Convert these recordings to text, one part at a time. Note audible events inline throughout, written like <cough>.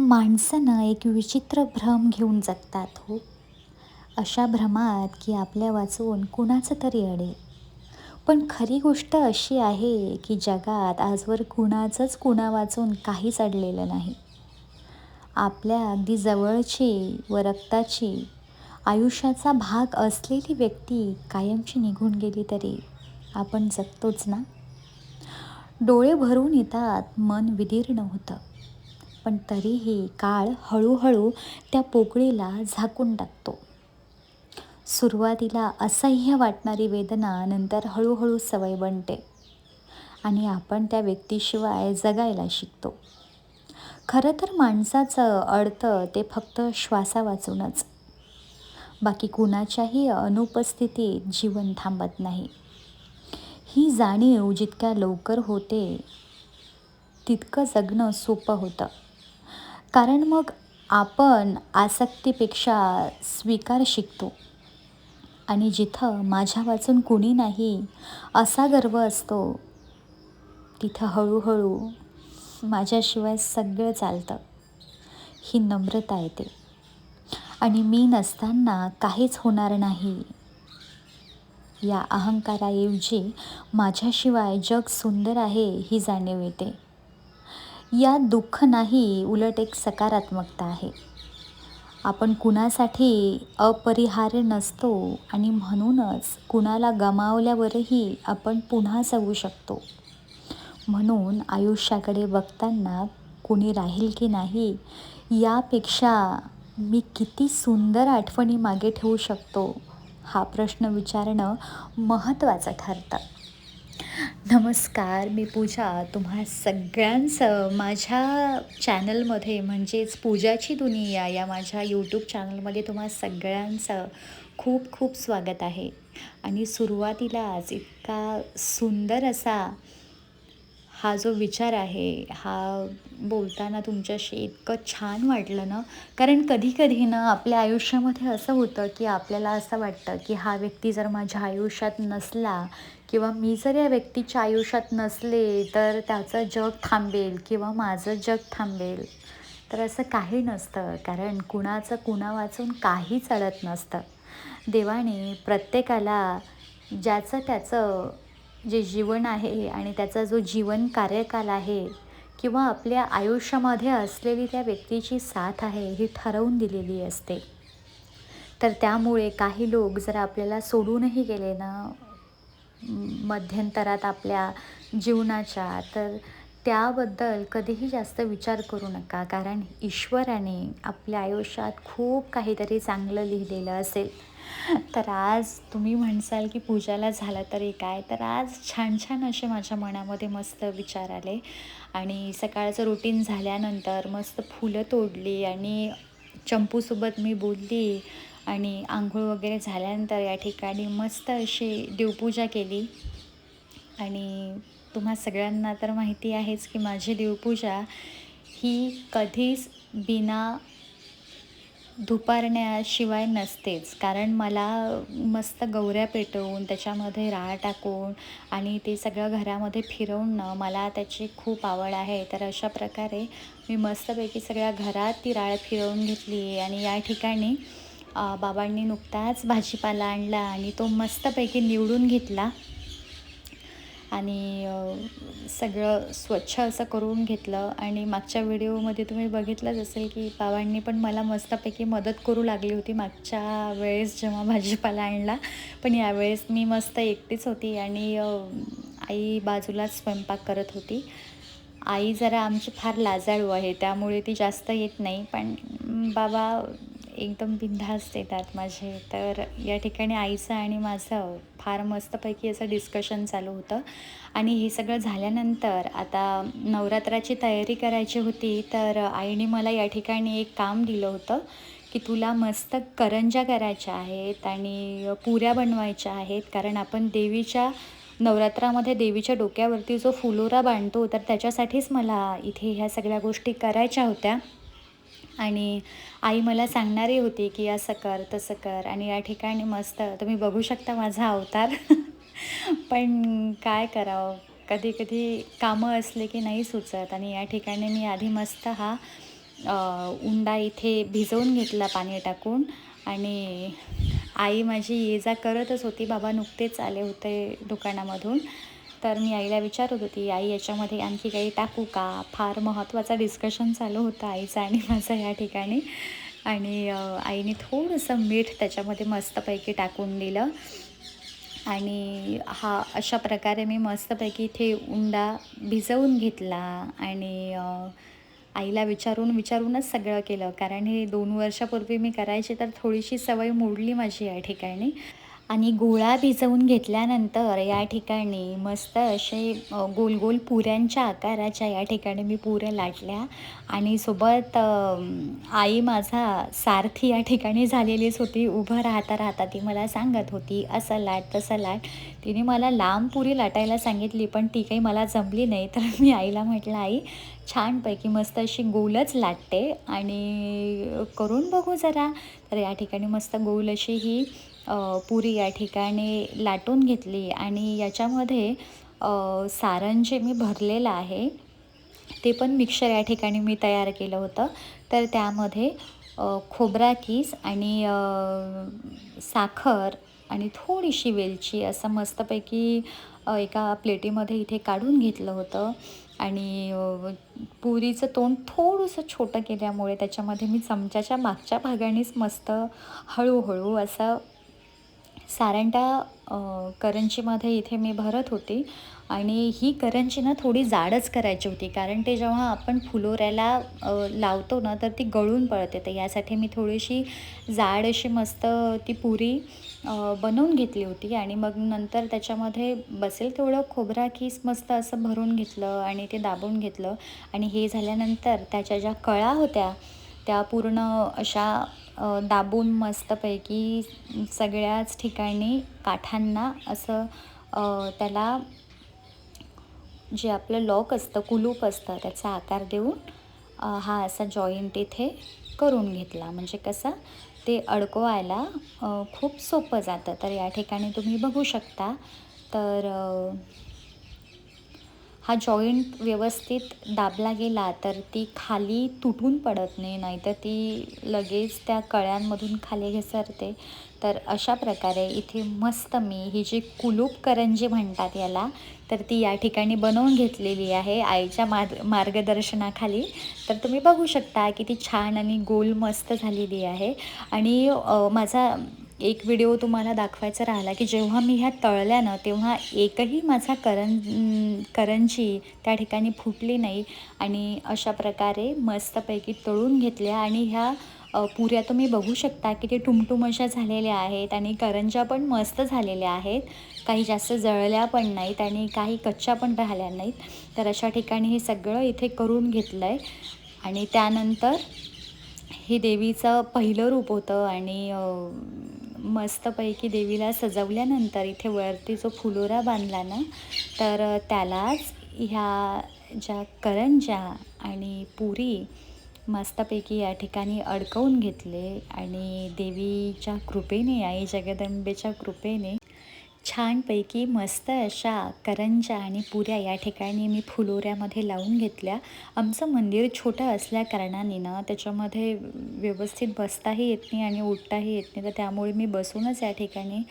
माणसं एक विचित्र भ्रम घेऊन जगतात हो. अशा भ्रमात की आपल्या वाचून कुणाचं तरी अडेल. पण खरी गोष्ट अशी आहे की जगात आजवर कुणाचंच कुणा वाचून काहीच अडलेलं नाही. आपल्या अगदी जवळची व रक्ताची आयुष्याचा भाग असलेली व्यक्ती कायमची निघून गेली तरी आपण जगतोच ना? डोळे भरून येतात मन विदीर्ण होतं. पण तरीही काळ हळूहळू त्या पोकळीला झाकून टाकतो. सुरुवातीला असह्य वाटणारी वेदना नंतर हळूहळू सवय बनते आणि आपण त्या व्यक्तीशिवाय जगायला शिकतो. खरं तर माणसाचं अडतं ते फक्त श्वासा वाचूनच. बाकी कुणाच्याही अनुपस्थितीत जीवन थांबत नाही. ही जाणीव जितक्या लवकर होते तितकं जगणं सोपं होतं. कारण मग आपण आसक्तीपेक्षा स्वीकार शिकतो. आणि जिथं माझ्या वाचून कुणी नाही असा गर्व असतो तिथं हळूहळू माझ्याशिवाय सगळं चालतं. ही नम्रता येते. आणि मी नसताना काहीच होणार नाही. या अहंकाराऐवजी माझ्याशिवाय जग सुंदर आहे ही जाणीव येते. या दुःख नाही उलट एक सकारात्मकता आहे. आपण कुणासाठी अपरिहार्य नसतो आणि म्हणूनच कुणाला गमावल्यावरही आपण पुन्हा जगू शकतो. म्हणून आयुष्याकडे बघताना कुणी राहील की नाही यापेक्षा मी किती सुंदर आठवणी मागे ठेवू शकतो हा प्रश्न विचारणं महत्त्वाचं ठरतं. नमस्कार मी पूजा. तुम्हा सगळ्यांचं माझ्या चॅनलमध्ये म्हणजेच पूजाची दुनिया या माझ्या यूट्यूब चॅनलमध्ये तुम्हा सगळ्यांचं खूप खूप स्वागत आहे. आणि सुरुवातीलाच इतका सुंदर असा हा जो विचार आहे हा बोलताना तुमच्याशी इतकं छान वाटलं ना? कारण कधी कधी ना आपल्या आयुष्यामध्ये असं होतं की आपल्याला असं वाटतं की हा व्यक्ती जर माझ्या आयुष्यात नसला किंवा मी जर या व्यक्तीच्या आयुष्यात नसले तर त्याचं जग थांबेल किंवा माझं जग थांबेल. तर असं काही नसतं कारण कुणाचं कुणा वाचून काही चढत नसतं. देवाने प्रत्येकाला ज्याचं त्याचं जे जीवन आहे आणि त्याचा जो जीवन कार्यकाल आहे किंवा आपल्या आयुष्यामध्ये असलेली त्या व्यक्तीची साथ आहे ही ठरवून दिलेली असते. तर त्यामुळे काही लोक जर आपल्याला सोडूनही गेले ना मध्यंतरात आपल्या जीवनाच्या तर त्याबद्दल कधीही जास्त विचार करू नका. कारण ईश्वराने आपल्या आयुष्यात खूप काहीतरी चांगलं लिहिलेलं असेल. तर आज तुम्ही म्हणसाल की पूजाला झालं तरी काय? तर आज छान छान असे माझ्या मनामध्ये मस्त विचार आले. आणि सकाळचं रुटीन झाल्यानंतर मस्त फुलं तोडली आणि चंपूसोबत मी बोलली. आणि आंघोळ वगैरे झाल्यानंतर या ठिकाणी मस्त अशी देवपूजा केली. आणि तुम्हा सगळ्यांना तर माहिती आहेच की माझी देवपूजा ही कधीच बिना धुपारण्याशिवाय नसतेच. कारण मला मस्त गौऱ्या पेटवून त्याच्यामध्ये राळ टाकून आणि ते सगळं घरामध्ये फिरवणं मला त्याची खूप आवड आहे. तर अशा प्रकारे मी मस्तपैकी सगळ्या घरात ती राळ फिरवून घेतली आणि या ठिकाणी बाबांनी नुकताच भाजीपाला आणला आणि तो मस्तपैकी निवडून घेतला. आणि सगळं स्वच्छ असं करून घेतलं. आणि मागच्या व्हिडिओमध्ये तुम्ही बघितलंच असेल की बाबांनी पण मला मस्तपैकी मदत करू लागली होती मागच्या वेळेस जेव्हा भाजीपाला आणला. पण यावेळेस मी मस्त एकटीच होती आणि आई बाजूलाच स्वयंपाक करत होती. आई जरा आमची फार लाजाळू आहे त्यामुळे ती जास्त येत नाही. पण बाबा एकदम बिनधास्त येतात माझे. तर या ठिकाणी आईचं आणि माझं फार मस्तपैकी असं डिस्कशन चालू होतं. आणि हे सगळं झाल्यानंतर आता नवरात्राची तयारी करायची होती तर आईने मला या ठिकाणी एक काम दिलं होतं की तुला मस्त करंजा करायच्या आहेत आणि पुऱ्या बनवायच्या आहेत. कारण आपण देवीच्या नवरात्रामध्ये देवीच्या डोक्यावरती जो फुलोरा बांधतो तर त्याच्यासाठीच मला इथे ह्या सगळ्या गोष्टी करायच्या होत्या. आणि आई मला सांगणारी होती की असं कर तसं कर आणि या ठिकाणी मस्त तुम्ही बघू शकता माझा अवतार. <laughs> पण काय करावं? कधी कधी कामं असले की नाही सुचत आणि या ठिकाणी मी आधी मस्त हा उंडा इथे भिजवून घेतला पाणी टाकून आणि आई माझी ये जा करतच होती. बाबा नुकतेच आले होते दुकानामधून. तर मी आईला विचारत होती आई याच्यामध्ये आणखी काही टाकू का? फार महत्त्वाचा डिस्कशन चालू होतं आईचं आणि माझं या ठिकाणी. आणि आईने थोडंसं मीठ त्याच्यामध्ये मस्तपैकी टाकून दिलं. आणि हा अशा प्रकारे मी मस्तपैकी इथे उंडा भिजवून घेतला आणि आईला विचारून विचारूनच सगळं केलं. कारण हे दोन वर्षापूर्वी मी करायचे तर थोडीशी सवय मोडली माझी या ठिकाणी. आणि गोळा भिजवून घेतल्यानंतर या ठिकाणी मस्त असे गोल गोल पुऱ्यांच्या आकाराच्या या ठिकाणी मी पुऱ्या लाटल्या. आणि सोबत आई माझा सारथी या ठिकाणी झालेलीच होती. उभं राहता राहता ती मला सांगत होती असं लाट तसं लाट. तिने मला लांब पुरी लाटायला सांगितली पण ती काही मला जमली नाही. तर मी आईला म्हटलं आई छानपैकी मस्त अशी गोलच लाटते आणि करून बघू जरा. तर या ठिकाणी मस्त गोल अशी ही पुरी या ठिकाणी लाटून घेतली आणि याच्यामध्ये सारण जे मी भरलेलं आहे ते पण मिक्सर या ठिकाणी मी तयार केलं होतं. तर त्यामध्ये खोबरा किस आणि साखर आणि थोडीशी वेलची असं मस्तपैकी एका प्लेटीमध्ये इथे काढून घेतलं होतं. आणि पुरीचं तोंड थोडंसं छोटं केल्यामुळे त्याच्यामध्ये मी चमच्याच्या मागच्या भागानेच मस्त हळूहळू असं सारंटा करंजीमध्ये इथे मी भरत होती. आणि ही करंजी ना थोडी जाडच करायची होती. कारण ते जेव्हा आपण फुलोऱ्याला लावतो ना तर ती गळून पळते. तर यासाठी मी थोडीशी जाड अशी मस्त ती पुरी बनवून घेतली होती. आणि मग नंतर त्याच्यामध्ये बसेल तेवढं खोबरा कीस मस्त असं भरून घेतलं आणि ते दाबून घेतलं. आणि हे झाल्यानंतर त्याच्या ज्या कळा होत्या त्या पूर्ण अशा दाबून मस्तपैकी सगळ्याच ठिकाणी काठांना असं त्याला जे आपलं लॉक असतं कुलूप असतं त्याचा आकार देऊन हा असा जॉईंट इथे करून घेतला. म्हणजे कसा ते अडकवायला खूप सोपं जातं. तर या ठिकाणी तुम्ही बघू शकता. तर हा जॉईंट व्यवस्थित दाबला गेला तर ती खाली तुटून पडत नाही नाहीतर ती लगेच त्या कळ्यांमधून खाली घसरते. तर अशा प्रकारे इथे मस्त मी ही जी कुलूप करंजी म्हणतात याला तर ती या ठिकाणी बनवून घेतलेली आहे आईच्या मार्ग मार्गदर्शनाखाली. तर तुम्ही बघू शकता किती छान आणि गोल मस्त झालेली आहे. आणि माझा एक व्हिडिओ तुम्हाला दाखवायचा राहिला की जेव्हा मी ह्या तळल्या ना तेव्हा एकही माझा करं करंजी त्या ठिकाणी फुटली नाही आणि अशा प्रकारे मस्तपैकी तळून घेतल्या आणि ह्या पुऱ्या तुम्ही बघू शकता की ते टुमटुम अशा झालेल्या आहेत आणि करंज्या पण मस्त झालेल्या आहेत. काही जास्त जळल्या पण नाहीत आणि काही कच्च्या पण राहिल्या नाहीत. तर अशा ठिकाणी हे सगळं इथे करून घेतलं आहे आणि त्यानंतर हे देवीचं पहिलं रूप होतं आणि मस्तपैकी देवीला सजवल्यानंतर इथे वरती जो फुलोरा बांधला ना तर त्यालाच ह्या ज्या करंज्या आणि पुरी मस्तपैकी या ठिकाणी अडकवून घेतले आणि देवीच्या कृपेने आई जगदंबेच्या कृपेने छानपैकी मस्त अशा करंज्या आणि पुऱ्या या ठिकाणी मी फुलोऱ्यामध्ये लावून घेतल्या. आमचं मंदिर छोटं असल्या कारणाने ना त्याच्यामध्ये व्यवस्थित बसताही येत नाही आणि उठताही येत नाही. तर त्यामुळे मी बसूनच या ठिकाणी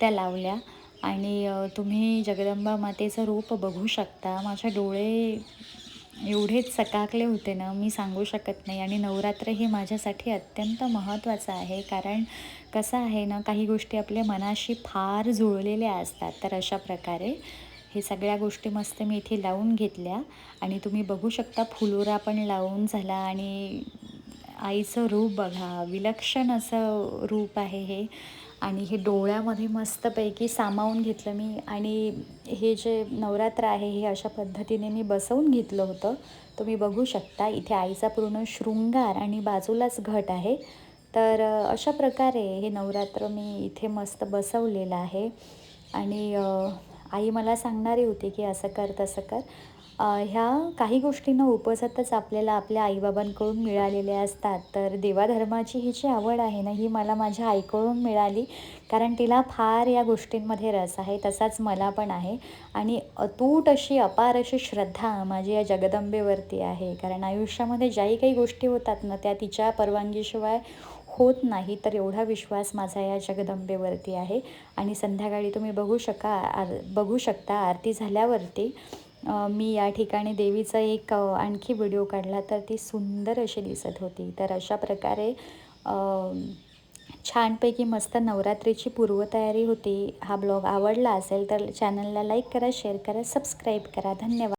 त्या लावल्या. आणि तुम्ही जगदंबा मातेचं रूप बघू शकता. माझ्या डोळे एवढेच चकाकले होते ना मी सांगू शकत नाही. आणि नवरात्र हे माझ्यासाठी अत्यंत महत्त्वाचं आहे. कारण कसं आहे ना काही गोष्टी आपल्या मनाशी फार जुळलेल्या असतात. तर अशा प्रकारे हे सगळ्या गोष्टी मस्त मी इथे लावून घेतल्या. आणि तुम्ही बघू शकता फुलोरा पण लावून झाला. आणि आईचं रूप बघा विलक्षण असं रूप आहे हे. आणि हे डोळ्यामध्ये मस्तपैकी सामावून घेतलं मी आणि हे जे नवरात्र आहे हे अशा पद्धतीने मी बसवून घेतलं होतं. तुम्ही बघू शकता इथे आईचा पूर्ण शृंगार आणि बाजूलाच घट आहे. तर अशा प्रकारे हे नवरात्र मी इथे मस्त बसवलेलं आहे. आणि आई मला सांगणारी होती की असं कर तसं कर. ह्या काही गोष्टींना उपजतच आपल्याला आपल्या आईबाबांकडून मिळालेल्या असतात. तर देवाधर्माची ही जी आवड आहे ना ही मला माझ्या आईकडून मिळाली. कारण तिला फार या गोष्टींमध्ये रस आहे तसाच मला पण आहे. आणि अतूट अशी अपार अशी श्रद्धा माझी या जगदंबेवरती आहे. कारण आयुष्यामध्ये ज्याही काही गोष्टी होतात ना त्या तिच्या परवानगीशिवाय होत नाही. तर एवढा विश्वास माझा या जगदंबेवरती आहे. आणि संध्याकाळी तुम्ही बघू शका आर बघू शकता आरती झाल्यावरती मी या ठिकाणी देवीचा एक आणखी व्हिडिओ काढला तर ती सुंदर अशी दिसत होती. तर अशा प्रकारे छानपैकी मस्त नवरात्रीची पूर्वतयारी होती. हा ब्लॉग आवडला असेल तर चॅनलला लाईक करा शेअर करा सबस्क्राईब करा. धन्यवाद.